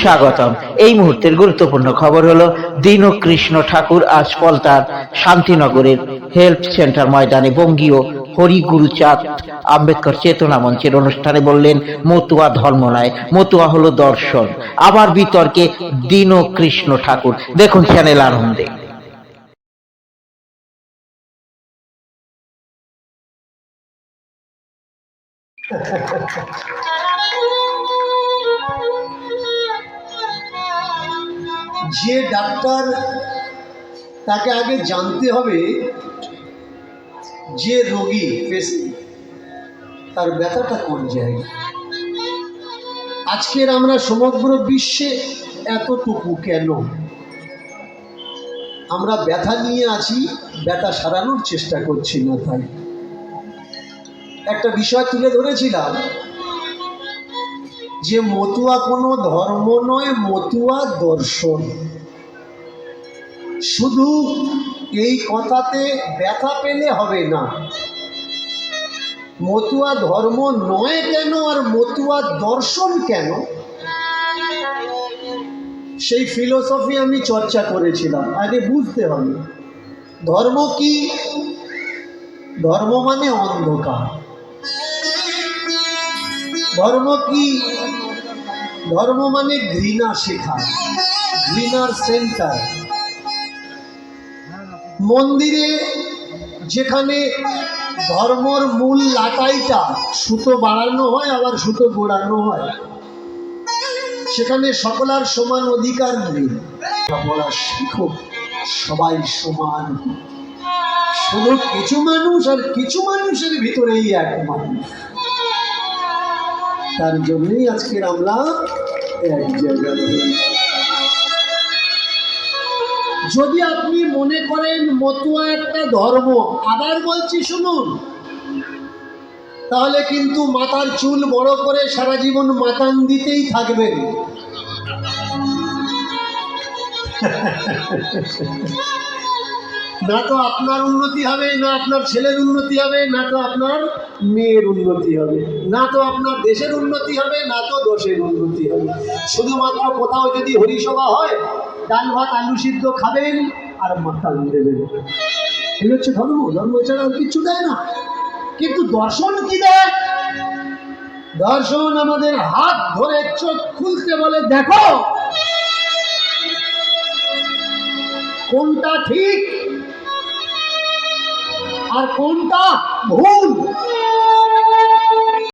স্বাগতম। এই মুহূর্তের গুরুত্বপূর্ণ খবর হলো, দীন কৃষ্ণ ঠাকুর আজ পলতার শান্তিনগরের হেলথ সেন্টার ময়দানে বঙ্গীয় হরিগুরুচাঁদ আম্বেদকর চেতনা মঞ্চের অনুষ্ঠানে বললেন, মতুয়া ধর্ম নয়, মতুয়া হলো দর্শন। আবার বিতর্কে দীন কৃষ্ণ ঠাকুর। দেখুন চ্যানেল আনন্দে। যে ডাক্তার তাকে আগে জানতে হবে যে রোগী তার ব্যথাটা কোন জায়গায়? আজকের আমরা সমগ্র বিশ্বে এতটুকু কেন? আমরা ব্যথা নিয়ে আছি, ব্যথা সারানোর চেষ্টা করছি না তাই একটা বিষয় তুলে ধরেছিলাম যে মতুয়া কোনো ধর্ম নয়, মতুয়া দর্শন। শুধু এই কথাতে ব্যথা পেলে হবে না। মতুয়া ধর্ম নয় কেন আর মতুয়া দর্শন কেন? সেই ফিলোসফি আমি চর্চা করেছিলাম। আগে বুঝতে হবে। ধর্ম কি? ধর্ম মানে অন্ধকার। ধর্ম কি? ধর্ম মানে ঘৃণা শেখা, ঘৃণার সেন্টার মন্দিরে যেখানে ধর্মর মূল লাটাইটা, সুতো বাড়ানো হয়, আবার সুতো গোড়ানো হয়। সেখানে সকলার সমান অধিকার নেই। পড়া শিখো, সবাই সমান। শুধু কিছু মানুষ আর কিছু মানুষের ভিতরেই এক মানুষ। তার জন্যই আজকের আমরা এক জায়গায় যদি আপনি মনে করেন মতুয়া একটা ধর্ম, আবার বলছি শুনুন, তাহলে কিন্তু মাথার চুল বড় করে সারা জীবন মাতান দিতেই থাকবেন। না তো আপনার উন্নতি হবে, না আপনার ছেলের উন্নতি হবে, না তো আপনার মেয়ের উন্নতি হবে, না তো আপনার দেশের উন্নতি হবে, না তো দোষের উন্নতি হবে। শুধুমাত্র কোথাও যদি হরিসভা হয়, ডাল ভাত, আলু সিদ্ধ খাবেন আর মাতাল দেবেন। এই হচ্ছে ধর্ম ধর্ম এছাড়া আর কিচ্ছু দেয় না। কিন্তু দর্শন কি দেয়? দর্শন আমাদের হাত ধরে চোখ খুলতে বলে, দেখো, কোনটা ঠিক আর কোনটা? ভুল।